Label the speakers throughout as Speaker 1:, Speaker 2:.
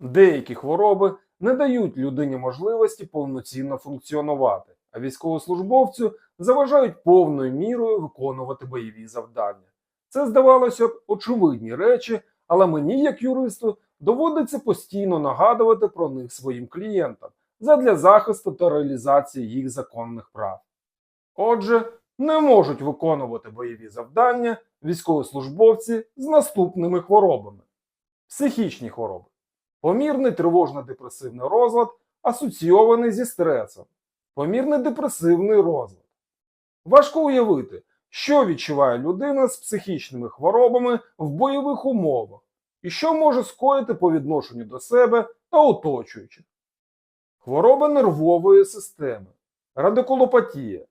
Speaker 1: Деякі хвороби не дають людині можливості повноцінно функціонувати, а військовослужбовцю заважають повною мірою виконувати бойові завдання. Це здавалося б очевидні речі, але мені, як юристу, доводиться постійно нагадувати про них своїм клієнтам задля захисту та реалізації їх законних прав. Отже, не можуть виконувати бойові завдання військовослужбовці з наступними хворобами: психічні хвороби, помірний тривожно-депресивний розлад, асоційований зі стресом, помірний депресивний розлад. Важко уявити, що відчуває людина з психічними хворобами в бойових умовах і що може скоїти по відношенню до себе та оточуючих. Хвороба нервової системи, радикулопатія,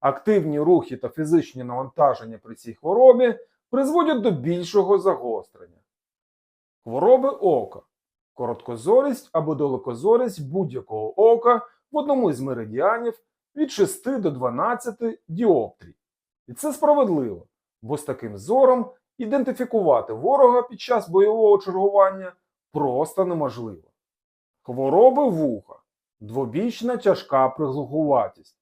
Speaker 1: активні рухи та фізичні навантаження при цій хворобі призводять до більшого загострення. Хвороби ока, короткозорість або далекозорість будь-якого ока в одному із меридіанів від 6 до 12 діоптрій. І це справедливо, бо з таким зором ідентифікувати ворога під час бойового чергування просто неможливо. Хвороби вуха, двобічна тяжка приглухуватість.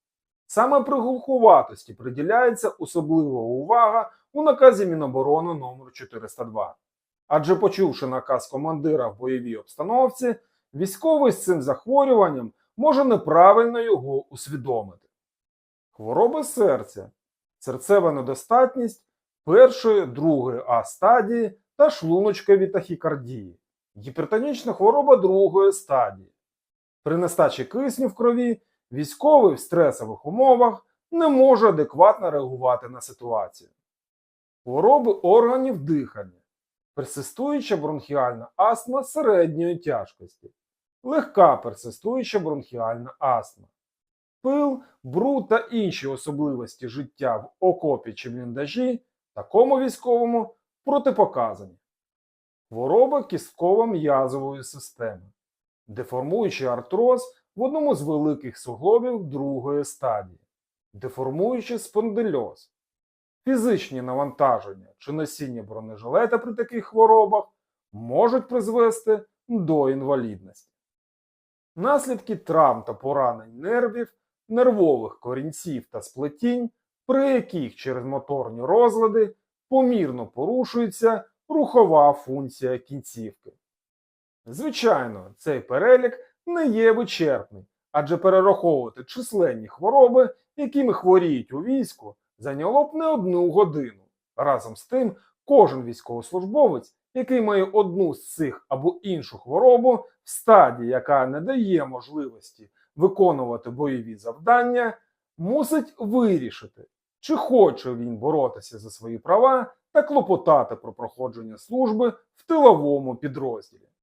Speaker 1: Саме приглухуватості приділяється особлива увага у наказі Міноборони номер 402. Адже почувши наказ командира в бойовій обстановці, військовий з цим захворюванням може неправильно його усвідомити. Хвороби серця, серцева недостатність першої, другої А стадії та шлуночкові тахікардії, гіпертонічна хвороба другої стадії. При нестачі кисню в крові військовий в стресових умовах не може адекватно реагувати на ситуацію. Хвороби органів дихання, персистуюча бронхіальна астма середньої тяжкості, легка персистуюча бронхіальна астма, пил, бруд та інші особливості життя в окопі чи бліндажі такому військовому протипоказані. Хвороба кістково-м'язової системи, деформуючий артроз в одному з великих суглобів другої стадії, деформуючий спондильоз, фізичні навантаження чи носіння бронежилета при таких хворобах можуть призвести до інвалідності. Наслідки травм та поранень нервів, нервових корінців та сплетінь, при яких через моторні розлади помірно порушується рухова функція кінцівки. Звичайно, цей перелік не є вичерпний, адже перераховувати численні хвороби, якими хворіють у війську, зайняло б не одну годину. Разом з тим, кожен військовослужбовець, який має одну з цих або іншу хворобу в стадії, яка не дає можливості виконувати бойові завдання, мусить вирішити, чи хоче він боротися за свої права та клопотати про проходження служби в тиловому підрозділі.